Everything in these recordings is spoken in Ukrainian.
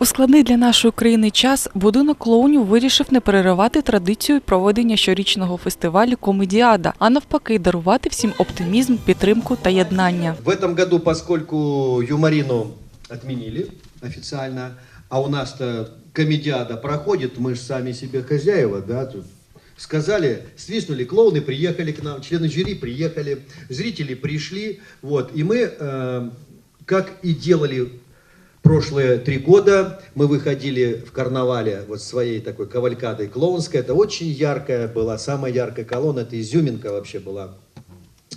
У складний для нашої країни час будинок клоунів вирішив не переривати традицію проведення щорічного фестивалю Комедіада, а навпаки, дарувати всім оптимізм, підтримку та єднання. В этом году, поскольку юморину отменили официально, а у нас-то комедиада проходит, мы же сами себе хозяева, да, тут сказали, свистнули, клоуны приехали к нам, члены жюри приехали, зрители пришли, вот, и мы, э, как и делали прошлые три года, мы выходили в карнавале вот своей такой кавалькадой клоунской, это очень яркая была, самая яркая колонна, это изюминка вообще была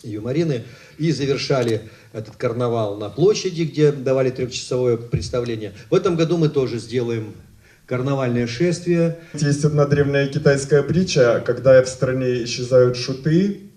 юморины и завершали этот карнавал на площади, где давали трехчасовое представление. В этом году мы тоже сделаем карнавальное шествие. Есть одна древняя китайская притча, когда в стране исчезают шуты,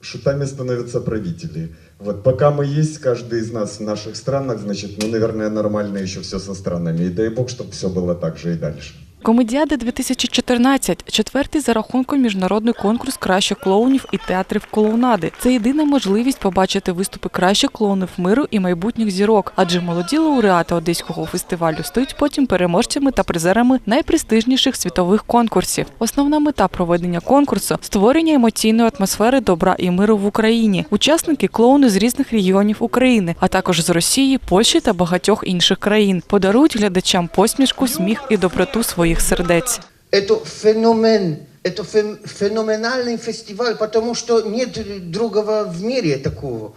шутами становятся правители. Вот пока мы есть, каждый из нас в наших странах, значит, ну, наверное, нормально еще все со странами. И дай бог, чтобы все было так же и дальше. Комедіада 2014 – четвертий за рахунком міжнародний конкурс кращих клоунів і театрів клоунади. Це єдина можливість побачити виступи кращих клоунів миру і майбутніх зірок, адже молоді лауреати одеського фестивалю стають потім переможцями та призерами найпрестижніших світових конкурсів. Основна мета проведення конкурсу створення емоційної атмосфери добра і миру в Україні. Учасники клоуни з різних регіонів України, а також з Росії, Польщі та багатьох інших країн. Подарують глядачам посмішку, сміх і доброту своїх сердець. Это феномен, это фен- феноменальный фестиваль, потому что нет другого в мире такого.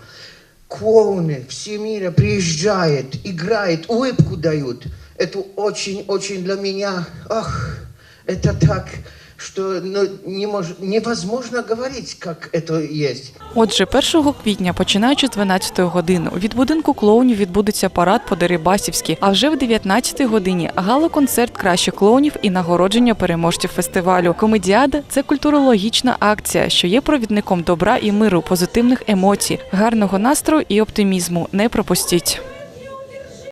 Клоуны все мира приезжают, играют, улыбку дают. Это очень-очень для меня, ах, это так, что ну, не мож- невозможно говорить, как это есть. Отже, 1 квітня, починаючи з 12 години, від будинку клоунів відбудеться парад по Дерибасівській, а вже в 19 годині гала-концерт кращих клоунів і нагородження переможців фестивалю. Комедіада це культурологічна акція, що є провідником добра і миру, позитивних емоцій, гарного настрою і оптимізму. Не пропустіть.